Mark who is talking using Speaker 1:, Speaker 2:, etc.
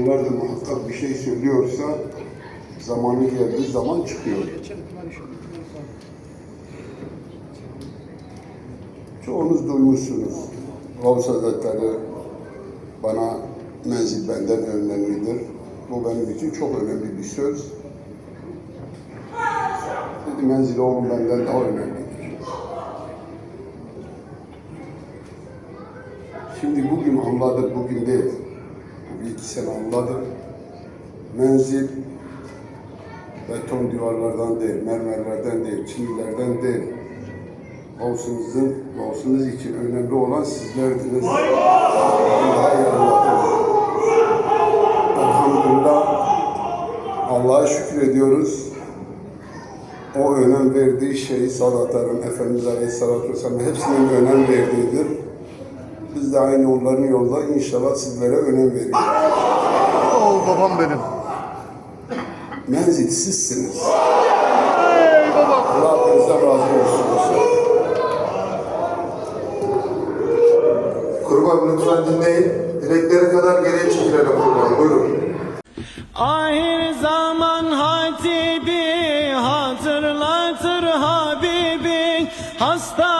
Speaker 1: onlar da muhakkak bir şey söylüyorsa zamanı geldiği zaman çıkıyor. Çoğunuz duymuşsunuz. Gavs Hazretleri bana menzil benden önemlidir. Bu benim için çok önemli bir söz. Dedi menzil oğlum benden daha önemlidir. Şimdi bugün anladık, bugün değil. Sene anladık. Menzil beton duvarlardan değil, mermerlerden değil, çinilerden değil. Olsunuzun, olsunuz için önemli olan sizlerdiniz. Anladım. Elhamdülillah Allah'a şükür ediyoruz. O önem verdiği şey Sadatların, Efendimiz Aleyhisselatü Vesselam hepsinin önem verdiğidir. Biz de aynı onların yolda inşallah sizlere önem veriyoruz.
Speaker 2: Ol babam benim.
Speaker 1: Menzil sizsiniz.
Speaker 2: Ey babam.
Speaker 1: Allah hepinizden razı olsun.
Speaker 3: Kurban lütfen dinleyin. Direklere kadar geriye çekilelim kurban. Buyurun.
Speaker 4: Ahir zaman hatibi hatırlatır Habibi hasta